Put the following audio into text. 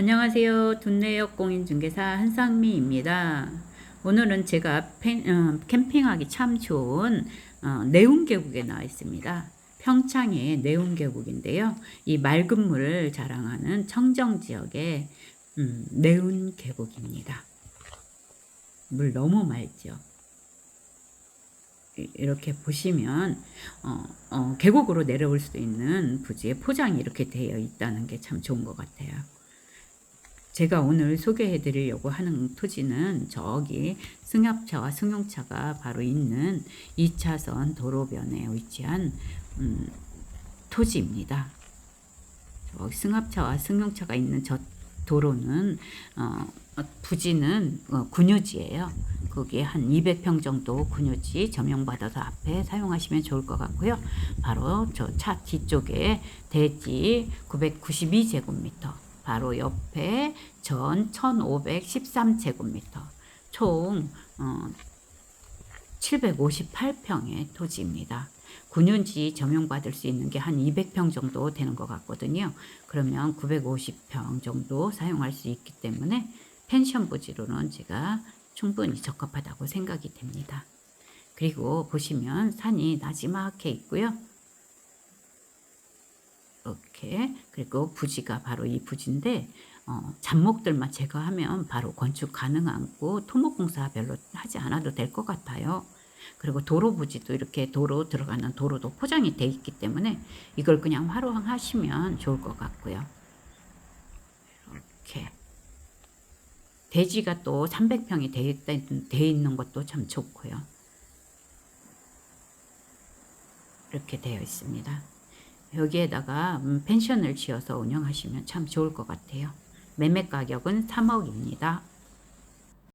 안녕하세요. 둔내역 공인중개사 한상미입니다. 오늘은 제가 펜- 어, 캠핑하기 참 좋은 어, 내운 계곡에 나와 있습니다. 평창의 내운 계곡인데요. 이 맑은 물을 자랑하는 청정 지역의 음, 내운 계곡입니다. 물 너무 맑죠. 이- 이렇게 보시면 어, 어, 계곡으로 내려올 수 있는 부지에 포장이 이렇게 되어 있다는 게 참 좋은 것 같아요. 제가 오늘 소개해 드리려고 하는 토지는 저기 승합차와 승용차가 바로 있는 2차선 도로변에 위치한 음, 토지입니다. 승합차와 승용차가 있는 저 도로는 어, 어, 부지는 어, 군유지예요. 거기에 한 200평 정도 군유지 점용받아서 앞에 사용하시면 좋을 것 같고요. 바로 저 차 뒤쪽에 대지 992제곱미터, 바로 옆에 전 1513제곱미터, 총 어, 758평의 토지입니다. 군유지 점용받을 수 있는 게 한 200평 정도 되는 것 같거든요. 그러면 950평 정도 사용할 수 있기 때문에 펜션 부지로는 제가 충분히 적합하다고 생각이 됩니다. 그리고 보시면 산이 나지막해 있고요. 이렇게 그리고 부지가 바로 이 부지인데 어, 잡목들만 제거하면 바로 건축 가능하고 토목공사 별로 하지 않아도 될 것 같아요. 그리고 도로 부지도 이렇게 도로 들어가는 도로도 포장이 돼 있기 때문에 이걸 그냥 활용하시면 좋을 것 같고요. 이렇게 대지가 또 300평이 돼, 있- 돼 있는 것도 참 좋고요. 이렇게 되어 있습니다. 여기에다가 음, 펜션을 지어서 운영하시면 참 좋을 것 같아요. 매매 가격은 3억입니다.